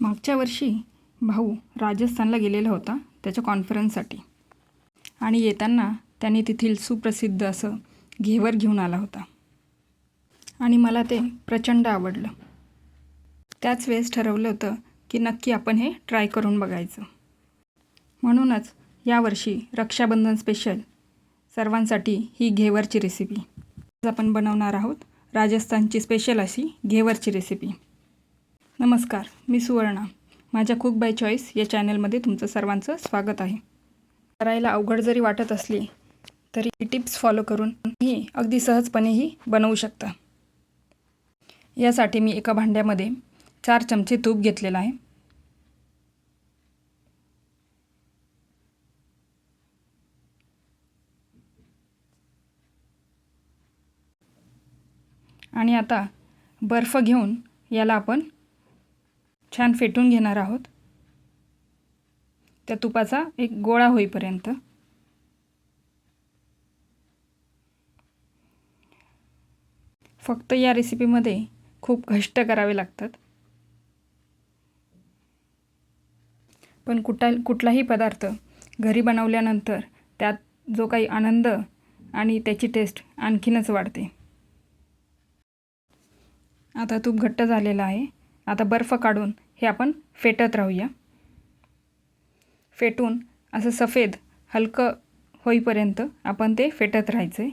मागच्या वर्षी भाऊ राजस्थानला गेलेला होता त्याच्या कॉन्फरन्ससाठी आणि येताना त्याने तेथील सुप्रसिद्ध असं घेवर घेऊन आला होता. आणि मला ते प्रचंड आवडलं. त्याच वेळेस ठरवलं होतं की नक्की आपण हे ट्राय करून बघायचं. म्हणूनच यावर्षी रक्षाबंधन स्पेशल सर्वांसाठी ही घेवरची रेसिपी आज आपण बनवणार आहोत राजस्थानची स्पेशल अशी घेवरची रेसिपी नमस्कार मी सुवर्णा. माझ्या कुक बाय चॉईस या चॅनलमध्ये तुमचं सर्वांचं स्वागत आहे. करायला अवघड जरी वाटत असली तरी टिप्स फॉलो करून ही अगदी सहजपणेही बनवू शकता. यासाठी मी एका भांड्यामध्ये चार चमचे तूप घेतलेलं आहे. आणि आता बर्फ घेऊन याला आपण छान फेटून घेणार आहोत. त्या तुपाचा एक गोळा होईपर्यंत. फक्त या रेसिपीमध्ये खूप घष्ट करावे लागतात. पण कुठा कुठलाही पदार्थ घरी बनवल्यानंतर त्यात जो काही आनंद आणि त्याची टेस्ट आणखीनच वाढते. आता तूप घट्ट झालेला आहे. आता बर्फ काढून हे आपण फेटत राहूया. फेटून असं सफेद हलकं होईपर्यंत आपण ते फेटत राहायचं आहे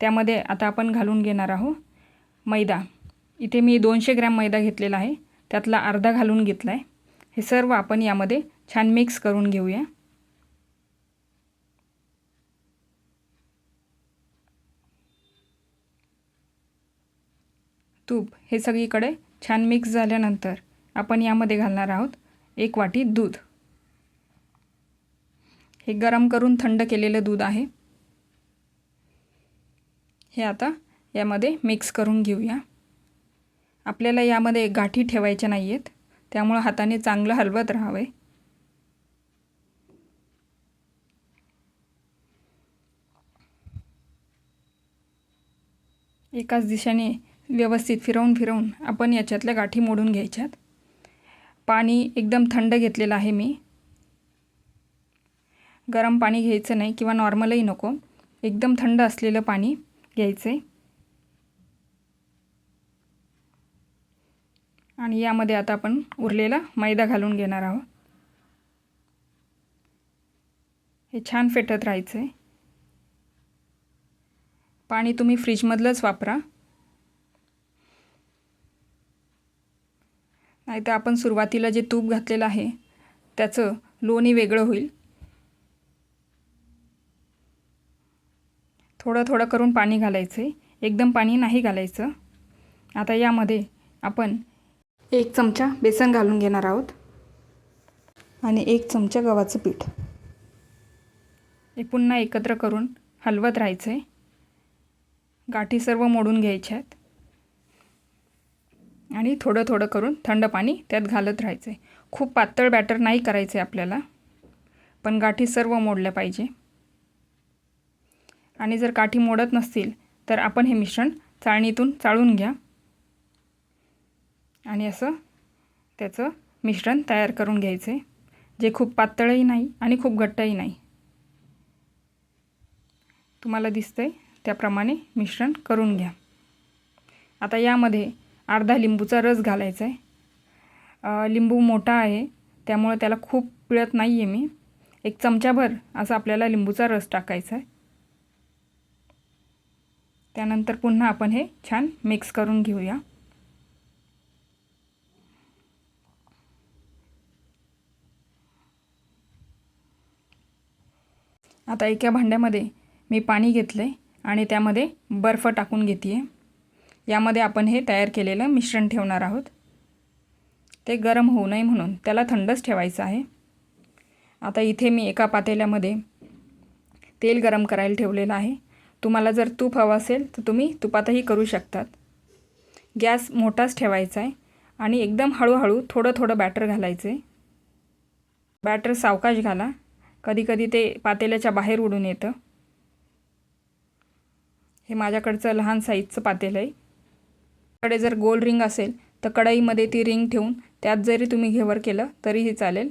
त्यामध्ये आता आपण घालून घेणार आहोत मैदा. इथे मी दोनशे ग्रॅम मैदा घेतलेला आहे. त्यातला अर्धा घालून घेतला आहे हे सर्व आपण यामध्ये छान मिक्स करून घेऊया. तूप हे सगळीकडे छान मिक्स झाल्यानंतर आपण यामध्ये घालणार आहोत एक वाटी दूध. हे गरम करून थंड केलेलं दूध आहे. हे आता यामध्ये मिक्स करून घेऊया. आपल्याला यामध्ये गाठी ठेवायच्या नाही आहेत त्यामुळं हाताने चांगलं हलवत राहावे. एकाच दिशेने व्यवस्थित फिरवून फिरवून आपण याच्यातल्या गाठी मोडून घ्यायच्यात. पाणी एकदम थंड घेतलेलं आहे मी. गरम पाणी घ्यायचं नाही किंवा नॉर्मलही नको. एकदम थंड असलेलं पाणी घ्यायचं. आहे आणि यामध्ये आता आपण उरलेला मैदा घालून घेणार आहोत. हे छान फेटत राहायचं आहे पाणी तुम्ही फ्रीजमधलंच वापरा. नाही तर आपण सुरुवातीला जे तूप घातलेलं आहे त्याचं लोणी वेगळं होईल. थोडं थोडं करून पाणी घालायचं आहे एकदम पाणी नाही घालायचं. आता यामध्ये आपण एक चमचा बेसन घालून घेणार आहोत. आणि एक चमचा गव्हाचं पीठ. हे पुन्हा एकत्र करून हलवत राहायचं आहे गाठी सर्व मोडून घ्यायच्या आहेत आणि थोडं थोडं करून थंड पाणी त्यात घालत राहायचं. आहे खूप पातळ बॅटर नाही करायचं आहे आपल्याला पण गाठी सर्व मोडल्या पाहिजे. आणि जर काठी मोडत नसतील तर आपण हे मिश्रण चाळणीतून चाळून घ्या. आणि असं त्याचं मिश्रण तयार करून घ्यायचं आहे जे खूप पातळही नाही आणि खूप घट्टही नाही. तुम्हाला दिसतं आहे त्याप्रमाणे मिश्रण करून घ्या. आता यामध्ये अर्धा लिंबूचा रस घालायचा आहे लिंबू मोठा आहे त्यामुळे त्याला खूप पिळत नाही आहे मी. एक चमचाभर असा आपल्याला लिंबूचा रस टाकायचा आहे त्यानंतर पुन्हा आपण हे छान मिक्स करून घेऊया. आता एका भांड्यामध्ये मी पाणी घेतलं आहे आणि त्यामध्ये बर्फ टाकून घेते आहे यामध्ये आपण हे तयार केलेलं मिश्रण ठेवणार आहोत. ते गरम होऊ नये म्हणून त्याला थंडच ठेवायचं आहे. आता इथे मी एका पातेल्यामध्ये तेल गरम करायला ठेवलेलं आहे. तुम्हाला जर तूप हवं असेल तर तुम्ही तुपातही करू शकतात. गॅस मोठाच ठेवायचा आहे आणि एकदम हळूहळू थोडं थोडं बॅटर घालायचं. आहे बॅटर सावकाश घाला. कधीकधी ते पातेल्याच्या बाहेर उडून येतं. हे माझ्याकडचं लहान साईजचं पातेलं आहे. कडे जर गोल रिंग असेल तर कढईमध्ये ती रिंग ठेवून त्यात जरी तुम्ही घेवर केलं तरीही चालेल.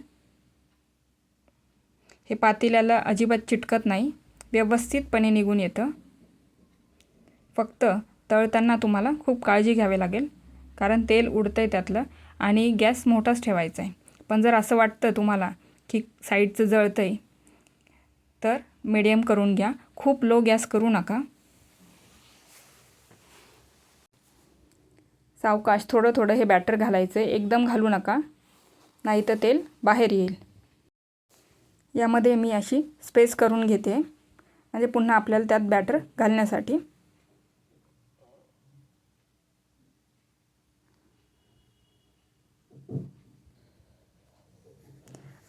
हे पातेल्याला अजिबात चिटकत नाही. व्यवस्थितपणे निघून येतं. फक्त तळताना तुम्हाला खूप काळजी घ्यावी लागेल कारण तेल उडतं आहे त्यातलं आणि गॅस मोठाच ठेवायचा आहे पण जर असं वाटतं तुम्हाला की साईडचं जळतं आहे तर मिडियम करून घ्या. खूप लो गॅस करू नका. सावकाश थोडं थोडं हे बॅटर घालायचं आहे. एकदम घालू नका. नाही तर तेल बाहेर येईल. यामध्ये मी अशी स्पेस करून घेते. म्हणजे पुन्हा आपल्याला त्यात बॅटर घालण्यासाठी.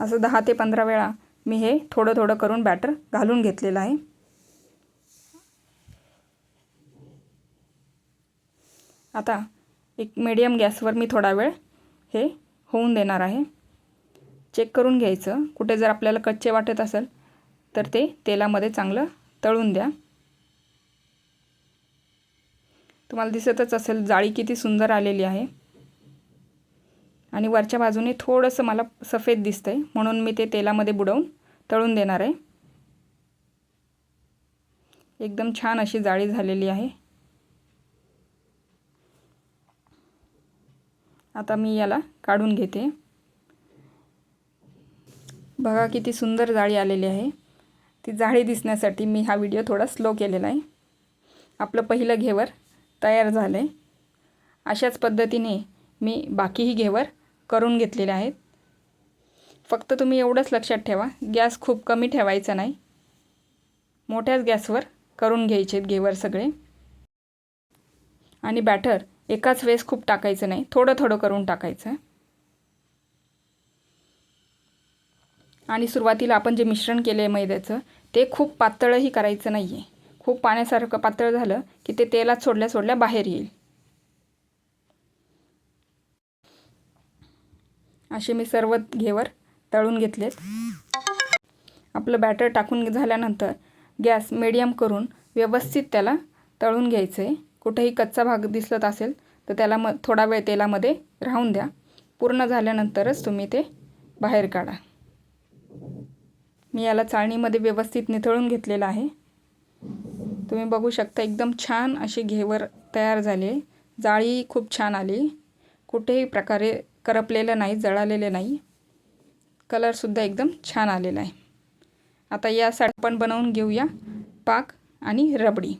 असं दहा ते पंधरा वेळा मी हे थोडं थोडं करून बॅटर घालून घेतलेलं आहे. आता एक मीडियम गॅसवर मी थोडा वेळ हे होऊन देणार आहे. चेक करून घ्यायचं. कुठे जर आपल्याला कच्चे वाटत असेल तर ते तेलामध्ये चांगलं तळून द्या. तुम्हाला दिसतच असेल जाळी किती सुंदर आलेली आहे. आणि वरच्या बाजूने थोडंसं मला सफेद दिसतं आहे म्हणून मी ते तेलामध्ये बुडवून तळून देणार आहे. एकदम छान अशी जाळी झालेली आहे. आता मी याला काढून घेते. बघा किती सुंदर जाळी आलेली आहे. ती जाळी दिसण्यासाठी मी हा व्हिडिओ थोडा स्लो केलेला आहे. आपलं पहिलं घेवर तयार झालं आहे अशाच पद्धतीने मी बाकीही घेवर करून घेतलेले आहेत. फक्त तुम्ही एवढंच लक्षात ठेवा गॅस खूप कमी ठेवायचा नाही. मोठ्याच गॅसवर करून घ्यायचे घेवर सगळे. आणि बॅटर एकाच वेळेस खूप टाकायचं नाही. थोडं थोडं करून टाकायचं. आणि सुरुवातीला आपण जे मिश्रण केलं आहे मैद्याचं ते खूप पातळही करायचं नाही आहे खूप पाण्यासारखं पातळ झालं की ते तेलात सोडल्या सोडल्या बाहेर येईल. असे मी सर्व घेवर तळून घेतलेत. आपलं बॅटर टाकून झाल्यानंतर गॅस मिडियम करून व्यवस्थित त्याला तळून घ्यायचं आहे कुठेही कच्चा भाग दिसत असेल तर त्याला म थोडा वेळ तेलामध्ये राहून द्या. पूर्ण झाल्यानंतरच तुम्ही ते बाहेर काढा. मी याला चाळणीमध्ये व्यवस्थित निथळून घेतलेलं आहे. तुम्ही बघू शकता एकदम छान अशी घेवर तयार झाली जाळी खूप छान आली. कुठेही प्रकारे करपलेलं नाही जळालेलं नाही. कलरसुद्धा एकदम छान आलेला आहे. आता यासाठी आपण बनवून घेऊया पाक आणि रबडी.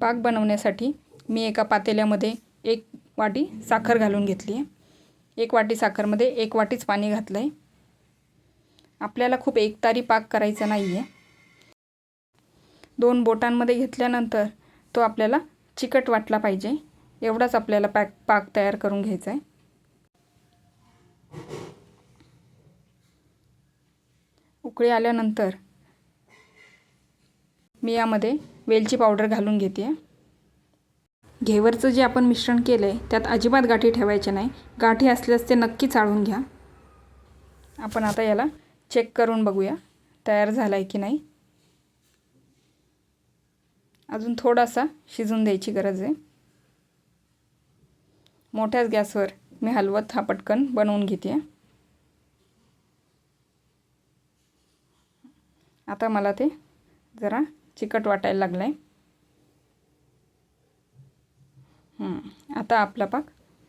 पाक बनवण्यासाठी मी एका पातेल्यामध्ये एक वाटी साखर घालून घेतली आहे. एक वाटी साखरमध्ये एक वाटीच पाणी घातलं आहे आपल्याला खूप एकतारी पाक करायचा नाही आहे दोन बोटांमध्ये घेतल्यानंतर तो आपल्याला चिकट वाटला पाहिजे. एवढाच आपल्याला पॅक पाक तयार करून घ्यायचा आहे. उकळी आल्यानंतर मी यामध्ये वेलची पावडर घालून घेते. घेवरचं जे आपण मिश्रण केलं आहे त्यात अजिबात गाठी ठेवायच्या नाही. गाठी असल्यास ते नक्की चाळून घ्या. आपण आता याला चेक करून बघूया तयार झाला आहे की नाही. अजून थोडासा शिजून द्यायची गरज आहे. मोठ्याच गॅसवर मी हलवत हा पटकन बनवून घेते. आता मला ते जरा चिकट वाटायला लागला आहे आता आपला पाक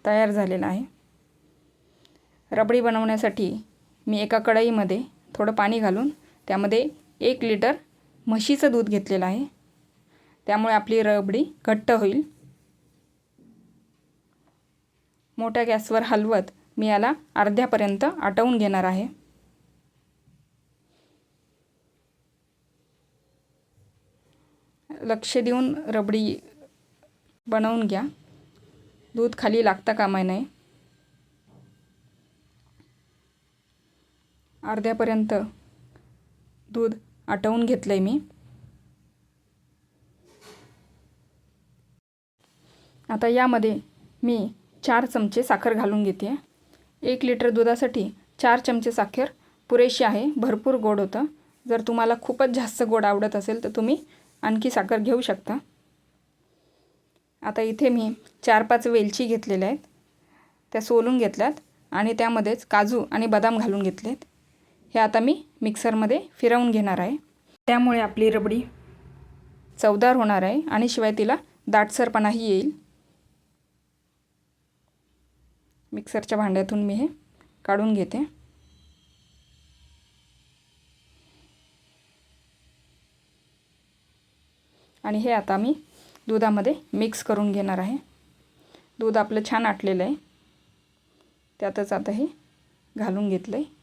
तयार झालेला आहे. रबडी बनवण्यासाठी मी एका कढईमध्ये थोडं पाणी घालून त्यामध्ये एक लिटर म्हशीचं दूध घेतलेलं आहे. त्यामुळे आपली रबडी घट्ट होईल. मोठ्या गॅसवर हलवत मी याला अर्ध्यापर्यंत आटवून घेणार आहे. लक्ष देऊन रबडी बनवून घ्या. दूध खाली लागता कामा नये. अर्ध्यापर्यंत दूध आटवून घेतलं आहे मी. आता यामध्ये मी चार चमचे साखर घालून घेते. एक लिटर दुधासाठी चार चमचे साखर पुरेशी आहे. भरपूर गोड होतं. जर तुम्हाला खूपच जास्त गोड आवडत असेल तर तुम्ही आणखी साखर घेऊ शकता. आता इथे मी चार पाच वेलची घेतलेल्या आहेत. त्या सोलून घेतल्यात आणि त्यामध्येच काजू आणि बदाम घालून घेतलेत. हे आता मी मिक्सरमध्ये फिरवून घेणार आहे. त्यामुळे आपली रबडी चवदार होणार आहे आणि शिवाय तिला दाटसरपणाही येईल. मिक्सरच्या भांड्यातून मी हे काढून घेते. आणि हे आता मी दुधामध्ये मिक्स करून घेणार आहे. दूध आपलं छान आटलेलं आहे. त्यातच आता हे घालून घेतलं आहे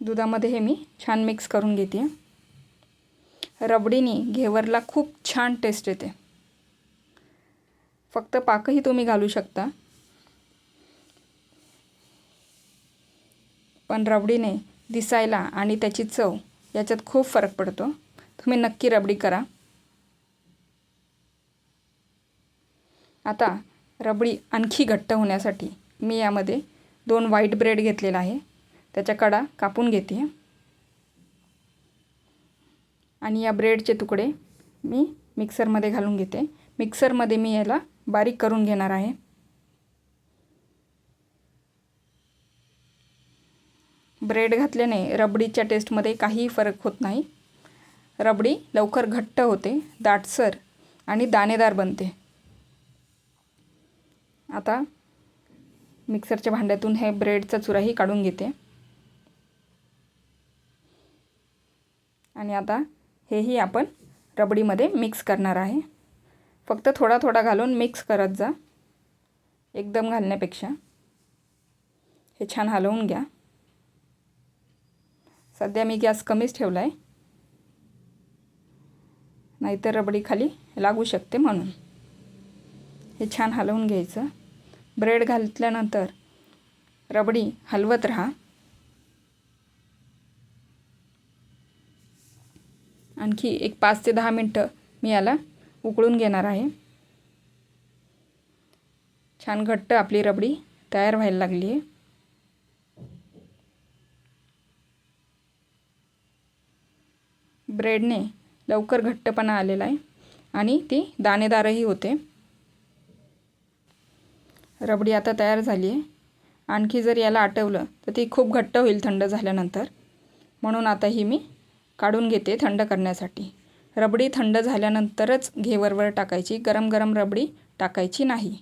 दुधामध्ये हे मी छान मिक्स करून घेते रबडीने घेवरला खूप छान टेस्ट येते. फक्त पाकही तुम्ही घालू शकता. पण रबडीने दिसायला आणि त्याची चव याच्यात खूप फरक पडतो. तुम्ही नक्की रबडी करा. आता रबडी आणखी घट्ट होण्यासाठी मी यामध्ये दोन व्हाईट ब्रेड घेतलेला आहे. त्याच्या कडा कापून घेते. आणि या ब्रेडचे तुकडे मी मिक्सरमध्ये घालून घेते. मिक्सरमध्ये मी याला बारीक करून घेणार आहे. ब्रेड घातल्याने रबडीच्या टेस्टमध्ये काहीही फरक होत नाही. रबडी लवकर घट्ट होते दाटसर आणि दाणेदार बनते. आता मिक्सरच्या भांड्यातून हे ब्रेडचा चुराही काढून घेते. आणि आता हेही आपण रबडीमध्ये मिक्स करणार आहे. फक्त थोडा थोडा घालून मिक्स करत जा. एकदम घालण्यापेक्षा. हे छान हलवून घ्या. सध्या मी गॅस कमीच ठेवला आहे नाहीतर रबडी खाली लागू शकते म्हणून. हे छान हलवून घ्यायचं. ब्रेड घातल्यानंतर रबडी हलवत राहा. आणखी एक पाच ते दहा मिनटं मी याला उकळून घेणार आहे. छान घट्ट आपली रबडी तयार व्हायला लागली आहे. ब्रेडने लवकर घट्टपणा आलेला आहे. आणि ती दाणेदारही होते. रबडी आता तयार झाली आहे. आणखी जर याला आटवलं तर ती खूप घट्ट होईल थंड झाल्यानंतर. म्हणून आता ही मी काढून घेते थंड करण्यासाठी. रबडी थंड झाल्यानंतरच घेवरवर टाकायची. गरम गरम रबडी टाकायची नाही.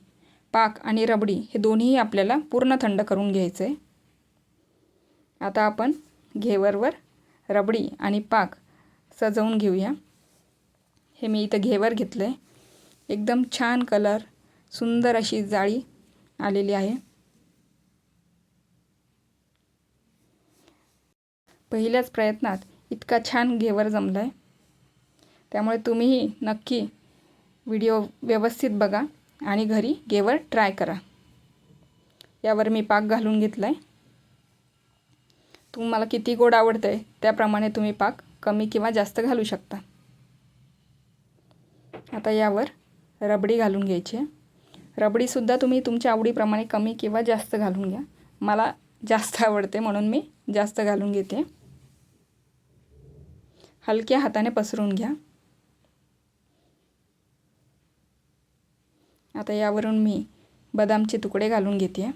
पाक आणि रबडी हे दोन्हीही आपल्याला पूर्ण थंड करून घ्यायचं आहे आता आपण घेवरवर रबडी आणि पाक सजवून घेऊया. हे मी इथं घेवर घेतलं आहे एकदम छान कलर सुंदर अशी जाळी आलेली आहे. पहिल्याच प्रयत्नात इतका छान घेवर जमला आहे त्यामुळे तुम्हीही नक्की व्हिडिओ व्यवस्थित बघा आणि घरी घेवर ट्राय करा. यावर मी पाक घालून घेतला आहे तुम्हाला किती गोड आवडतं आहे त्याप्रमाणे तुम्ही पाक कमी किंवा जास्त घालू शकता. आता यावर रबडी घालून घ्यायची आहे. रबडीसुद्धा तुम्ही तुमच्या आवडीप्रमाणे कमी किंवा जास्त घालून घ्या. मला जास्त आवडते म्हणून मी जास्त घालून घेते. हलक्या हाताने पसरून घ्या. आता यावरून मी बदामचे तुकडे घालून घेते.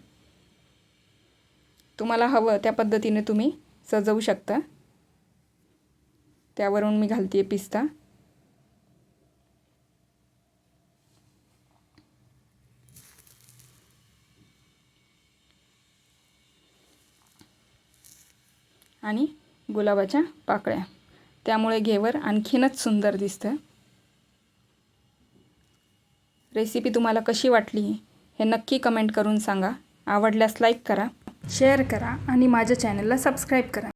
तुम्हाला हवं त्या पद्धतीने तुम्ही सजवू शकता. त्यावरून मी घालते पिस्ता. आणि गुलाबाच्या पाकळ्या. त्यामुळे घेवर आणखीनच सुंदर दिसतं रेसिपी तुम्हाला कशी वाटली हे नक्की कमेंट करून सांगा. आवडल्यास लाईक करा शेअर करा आणि माझ्या चॅनलला सबस्क्राईब करा.